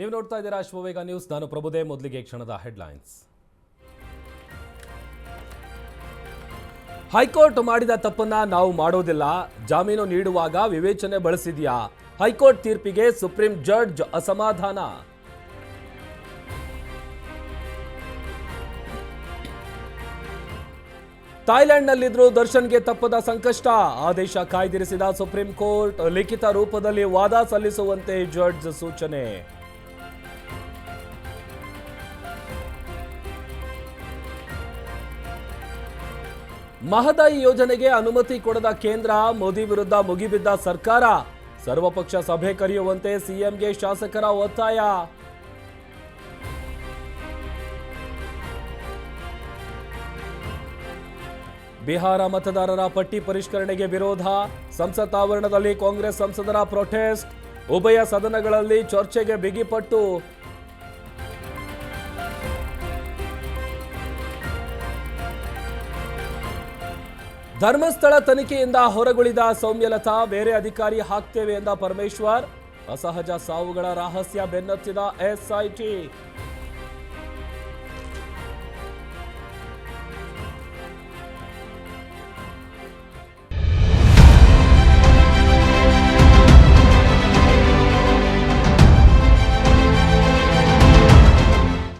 ನೀವು ನೋಡ್ತಾ ಇದ್ದೀರಾ ಶಿವವೇಗ ನ್ಯೂಸ್. ನಾನು ಪ್ರಭುದೇ, ಮೊದಲಿಗೆ ಕ್ಷಣದ ಹೆಡ್ಲೈನ್ಸ್. ಹೈಕೋರ್ಟ್ ಮಾಡಿದ ತಪ್ಪನ್ನ ನಾವು ಮಾಡೋದಿಲ್ಲ. ಜಾಮೀನು ನೀಡುವಾಗ ವಿವೇಚನೆ ಬಳಸಿದೆಯಾ? ಹೈಕೋರ್ಟ್ ತೀರ್ಪಿಗೆ ಸುಪ್ರೀಂ ಜಡ್ಜ್ ಅಸಮಾಧಾನ. ಥಾಯ್ಲೆಂಡ್ನಲ್ಲಿದ್ರು ದರ್ಶನ್ಗೆ ತಪ್ಪದ ಸಂಕಷ್ಟ. ಆದೇಶ ಕಾಯ್ದಿರಿಸಿದ ಸುಪ್ರೀಂ ಕೋರ್ಟ್ ಲಿಖಿತ ರೂಪದಲ್ಲಿ ವಾದ ಸಲ್ಲಿಸುವಂತೆ ಜಡ್ಜ್ ಸೂಚನೆ. ಮಹದಾಯಿ ಯೋಜನೆಗೆ ಅನುಮತಿ ಕೊಡದ ಕೇಂದ್ರ ಮೋದಿ ವಿರುದ್ಧ ಮುಗಿಬಿದ್ದ ಸರ್ಕಾರ. ಸರ್ವಪಕ್ಷ ಸಭೆ ಕರೆಯುವಂತೆ ಸಿಎಂಗೆ ಶಾಸಕರ ಒತ್ತಾಯ. ಬಿಹಾರ ಮತದಾರರ ಪಟ್ಟಿ ಪರಿಷ್ಕರಣೆಗೆ ವಿರೋಧ. ಸಂಸತ್ ಆವರಣದಲ್ಲಿ ಕಾಂಗ್ರೆಸ್ ಸಂಸದರ ಪ್ರೊಟೆಸ್ಟ್ ಉಭಯ ಸದನಗಳಲ್ಲಿ ಚರ್ಚೆಗೆ ಬಿಗಿಪಟ್ಟು. ಧರ್ಮಸ್ಥಳ ತನಿಖೆಯಿಂದ ಹೊರಗುಳಿದ ಸೌಮ್ಯಲತಾ ಬೇರೆ ಅಧಿಕಾರಿ ಹಾಕ್ತೇವೆ ಎಂದ ಪರಮೇಶ್ವರ್. ಅಸಹಜ ಸಾವುಗಳ ರಹಸ್ಯ ಬೆನ್ನತ್ತಿದ ಎಸ್ಐಟಿ.